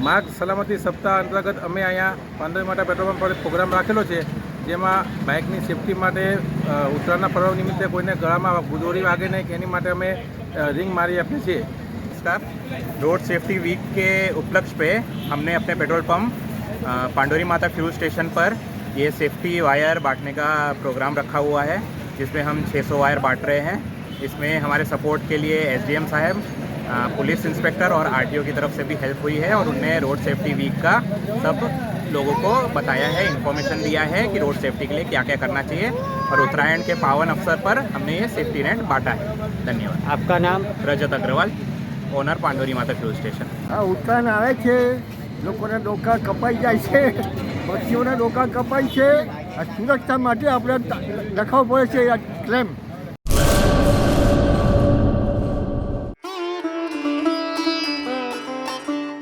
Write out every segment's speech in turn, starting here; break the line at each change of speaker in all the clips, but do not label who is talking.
માર્ગ સલામતી સપ્તાહ અંતર્ગત અમે અહીંયા પાંદોઈ માટે પેટ્રોલ પંપ પર પ્રોગ્રામ રાખેલો છે જેમાં બાઇકની સેફટી માટે અ, ઉત્તરાયણના પર્વ નિમિત્તે કોઈને ગળામાં દોરી વાગે નહીં કે એની માટે અમે અ, રિંગ મારી આપીએ છીએ
नमस्कार रोड सेफ्टी वीक के उपलक्ष्य पे हमने अपने पेट्रोल पंप अ, पांडोरी माता फ्यूल स्टेशन पर ये सेफ्टी वायर बांटने का प्रोग्राम रखा हुआ है जिसमें हम 600 वायर बांट रहे हैं इसमें हमारे सपोर्ट के लिए एसडीएम साहब अ, पुलिस इंस्पेक्टर और आरटीओ की तरफ से भी हेल्प हुई है और उनने रोड सेफ्टी वीक का सब लोगों को बताया है इन्फॉर्मेशन दिया है कि रोड सेफ्टी के लिए क्या क्या करना चाहिए और उत्तरायण के पावन अवसर पर हमने ये सेफ्टी नेट बांटा है धन्यवाद
आपका नाम
રજત અગ્રવાલ ઓનર પાંડોરી માતા ફ્યુલ સ્ટેશન
આ ઉત્તરાયણ આવે છે લોકોના ડોકા કપાઈ જાય છે પક્ષીઓના ડોકા કપાય છે આ સુરક્ષા માટે આપણે લખાવવું પડે છે આ claim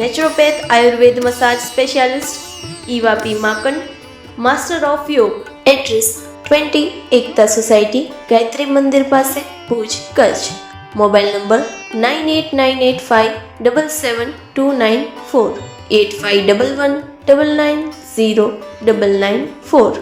naturopath, Ayurveda massage specialist Iva P Makan master of yoga address twenty Ekta society, Gayatri મંદિર પાસે, Bhuj, Kutch. Mobile number nine eight nine eight five double seven two nine four, eight five double one double nine zero double nine four.